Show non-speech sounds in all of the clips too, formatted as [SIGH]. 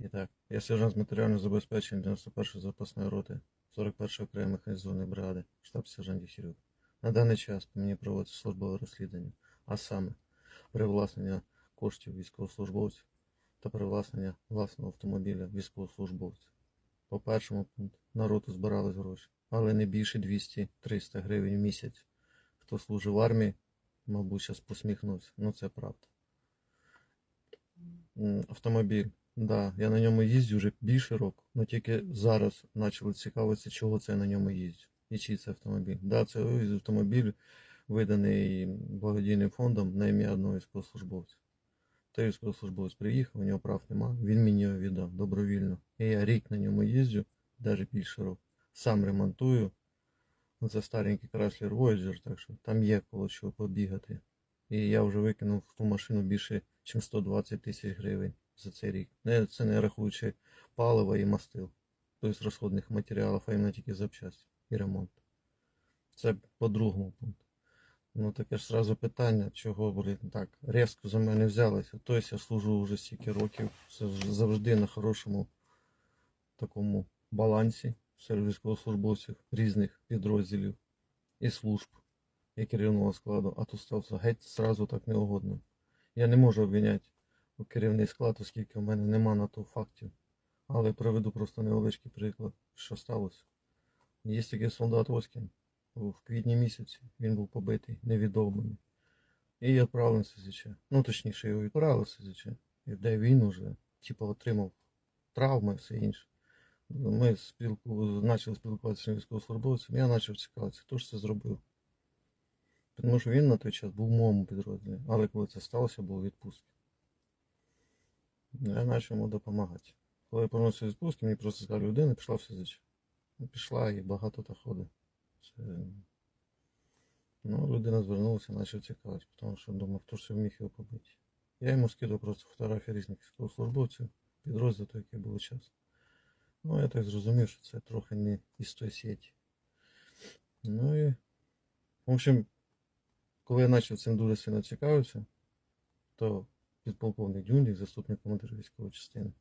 І так, я сержант з матеріального забезпечення 91-ї запасної роти 41-ї окремої механізованої бригади, штаб сержант Єхірюк. На даний час по мені проводиться службове розслідування, а саме привласнення коштів військовослужбовців та привласнення власного автомобіля військовослужбовців. По першому пункту на роту збирались гроші, але не більше 200-300 гривень в місяць. Хто служив в армії, мабуть, зараз посміхнувся. Ну це правда. Автомобіль. Да, я на ньому їздю вже більше року, але тільки зараз почали цікавитися, чого це я на ньому їздю. І чий це автомобіль. Да, це автомобіль, виданий благодійним фондом на ім'я одного військовослужбовця. Той військовослужбовець приїхав, у нього прав нема, він мені його віддав добровільно. І я рік на ньому їздю, навіть більше року. Сам ремонтую. Ну, Це старенький Chrysler Voyager, так що там є коло чого побігати. І я вже викинув в ту машину більше, ніж 120 тисяч гривень за цей рік. Це не рахуючи палива і мастил, тобто розходних матеріалів, а іменно тільки запчасті і ремонт. Це по другому пункту. Ну таке ж сразу питання, чого, блін, так, резко за мене взялися. Тобто я служу вже стільки років, це завжди на хорошому такому балансі серед військовослужбовців різних підрозділів і служб і керівного складу, а тут стався геть зразу так неугодно. Я не можу обвиняти керівний склад, оскільки в мене нема на то фактів. Але приведу просто невеличкий приклад, що сталося. Є такий солдат Оскін. В квітні місяці він був побитий невідомими. І відправлений СЗЧ. Ну, точніше, його відправили СЗЧ. І де він уже, типу, отримав травми і все інше. Ми спілку... почали спілкуватися з військовослужбовцем, я почав цікавитися, хто ж це зробив. Тому що він на той час був в моєму підрозділі, але коли це сталося, був у відпустці. Я почав йому допомагати. Коли я повернувся з відпустки, мені просто сказали, людина пішла в СЗЧ. Ну, Пішла і багато та ходить. Це... Ну, людина звернулася, почав цікавитися, тому що думав, хто ж це міг його побити. Я йому скидав просто фотографії різних військовослужбовців, підрозділів, той, який був час. Ну, я так зрозумів, що це трохи не із тої сіті. Ну і, в общем, коли я почав цим дуже сильно цікавитися, то підполковник Дюндік, заступник командира військової частини,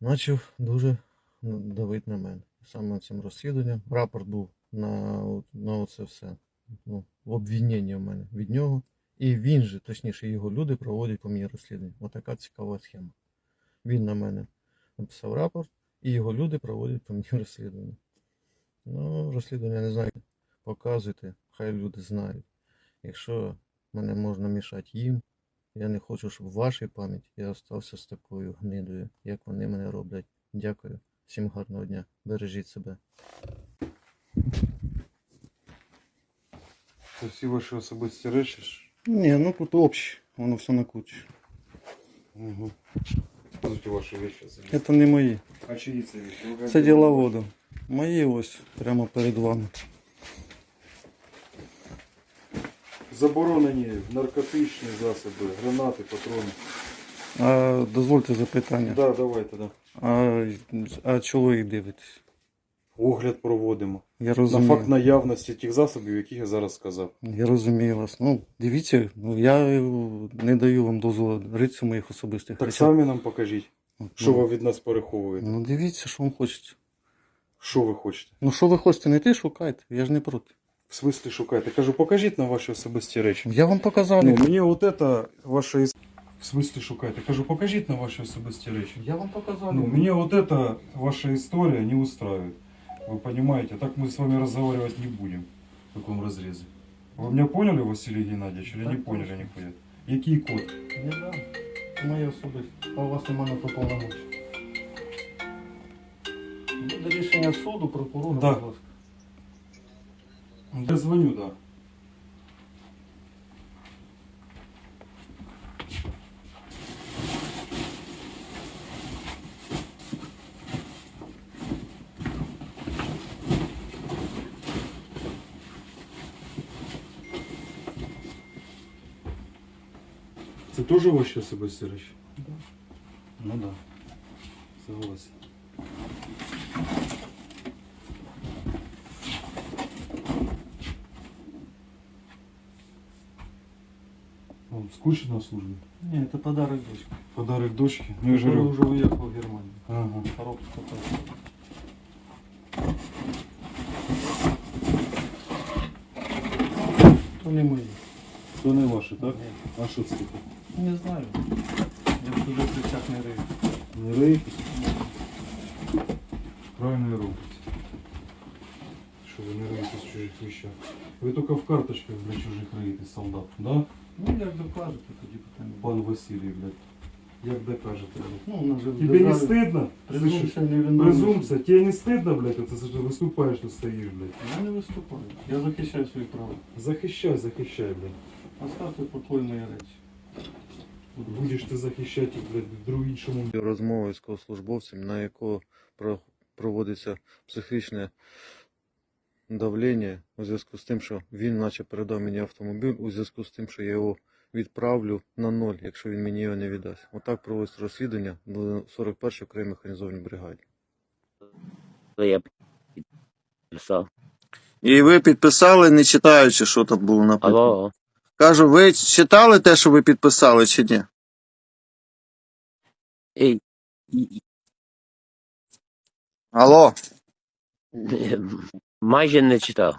почав дуже давити на мене. Саме цим розслідуванням. Рапорт був на, на це все. Ну, в обвинення в мене від нього. І він же, точніше, його люди проводять по мені розслідування. Отака цікава схема. Він на мене написав рапорт, і його люди проводять по мені [LAUGHS] розслідування. Ну, розслідування не знаю, показуйте, хай люди знають. Якщо мене можна мішати їм, я не хочу, щоб в вашій пам'яті я остався з такою гнидою, як вони мене роблять. Дякую. Всім гарного дня. Бережіть себе. Це всі ваші особисті речі. Ні, ну тут общее, воно все на кучі. Угу. Показуйте ваші речі. Це не мої. А чиї це речі? Це діловоду. Мої ось прямо перед вами. Заборонені наркотичні засоби, гранати, патрони. А, дозвольте запитання. Да, давайте, да. А, а їх дивитесь? Огляд проводимо. Я На факт наявності тих засобів, яких я зараз сказав. Я розумію вас. Ну, дивіться, ну, я не даю вам дозволу ритися моїх особистих Так речей. самі нам покажіть, Ну, що ви від нас переховуєте. Ну, дивіться, що вам хочеться. Що ви хочете? Ну, що ви хочете знайти, шукайте. Я ж не проти. В смислі шукаєте? Кажу, покажіть нам ваші особисті речі. Я вам показав. Ну, мені от це ваша іс- В смислі шукаєте? Кажу, покажіть нам ваші особисті речі. Я вам показав. Ну, меня вот эта ваша история не устраивает. Вы понимаете, так мы с вами разговаривать не будем в таком разрезе. Вы меня поняли, Василий Геннадьевич, или Так не поняли точно. нихуя? Який код? Я да. Це моє особисте. А у вас немає на то повномочі. Буде рішення суду, прокурора, Да. будь ласка. Я звоню, да. Це теж ваші особисті речі? Да. Ну да. Согласен. Скучно на службе? Не, это подарок дочке. Подарок дочке? Ну я же Который говорю. уже уехал в Германию. Ага. Коробка такая. То не мои. То не ваше, так? Ні. А що це таке? Не знаю. Я в чужих речах не рию. Не рейки? Правильно и робите. Що ви не риєте з чужих вещах. Ви тільки в карточках для чужих риєте солдат, да? Ну, як докажете, тоді питання. Пан Василій, блядь. Як докажете, блядь? Ну, у нас же в Тебе не державі стыдно? Слышишь? Презумпція невиновності. Презумпция. Тебе не стыдно, блядь, это ты выступаешь, тут стоишь, блядь. Я не виступаю. Я захищаю свої права. Захищай, захищай, блядь. Оставте в покої мої речі. Будеш ти захищати їх, блядь, в другому. Розмови з військовослужбовцем, на якого про- проводиться психічне давлення у зв'язку з тим, що він наче передав мені автомобіль, у зв'язку з тим, що я його відправлю на ноль, якщо він мені його не віддасть. Отак проводиться розслідування в 41-й окремій механізованій бригаді. я писав. І ви підписали, не читаючи, що там було написано. Алло, Кажу, ви читали те, що ви підписали, чи ні? і, Алло, [LAUGHS] майже не читав.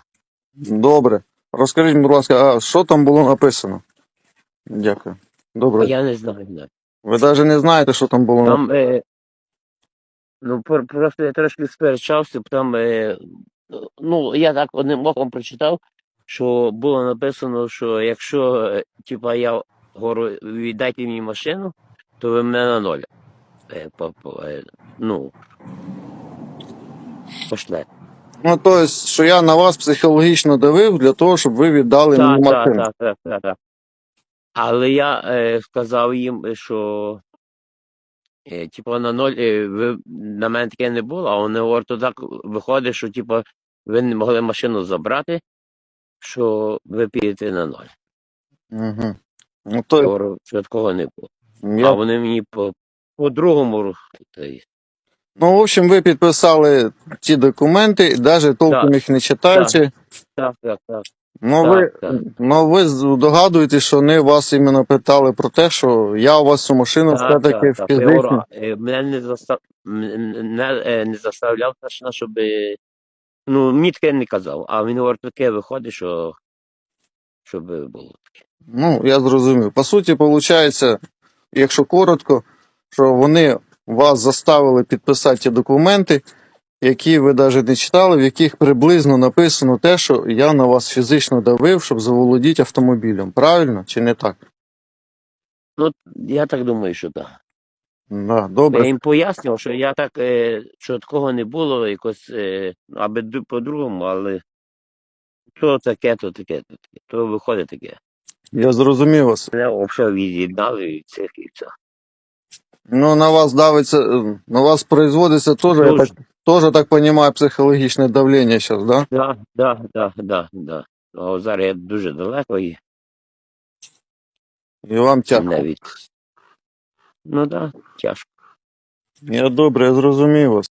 добре. Розкажіть, будь ласка, а що там було написано? Дякую. Добре. Я не знаю. навіть. Ви навіть не знаєте, що там було написано. Е, ну, пр- просто я трошки сперечався, там, е, ну, я так одним оком прочитав, що було написано, що якщо, е, типа, я говорю, віддайте мені машину, то ви мене на ноль. Е, по, по, е, ну, пошлете. Ну, тобто, що я на вас психологічно давив для того, щоб ви віддали мені так, машину. так, так, так, так. Але я е, сказав їм, що е, типу на ноль е, ви, на мене таке не було, а вони говорять, то так виходить, що типу, ви не могли машину забрати, що ви підете на ноль. Угу. Ну, Я то, говорю, що такого не було. А я... вони мені по, по другому руху. Ну, в общем, ви підписали ті документи, і навіть толком Так. їх не читаючи. Так, так, так. Ну, Так, ви, так. ну, ви догадуєтесь, що вони вас іменно питали про те, що я у вас цю машину Так, все-таки так, так. Я говорю, е, мене не, застав... мене, е, не заставляв точно, щоб. е, Ну, мені таке не казав, а він говорить, таке виходить, що щоб було таке. Ну, я зрозумів. По суті, виходить, якщо коротко, що вони вас заставили підписати ті документи, які ви навіть не читали, в яких приблизно написано те, що я на вас фізично давив, щоб заволодіти автомобілем. Правильно чи не так? Ну, я так думаю, що так. Да, Я добре. їм пояснював, що я так, е, що такого не було, якось, е, аби ду- по-другому, але то таке, то таке, то таке. То виходить таке. Я зрозумів вас. Мене взагалі від'єднали від цих і все. Ну, на вас давиться, е, на вас производиться теж, я Дуже. так, теж так розумію, психологічне давлення зараз, да? Да, да, да, да, да. А зараз я дуже далеко і І вам тяжко. навіть. Ну так, да, тяжко. Я добре, я зрозумів вас.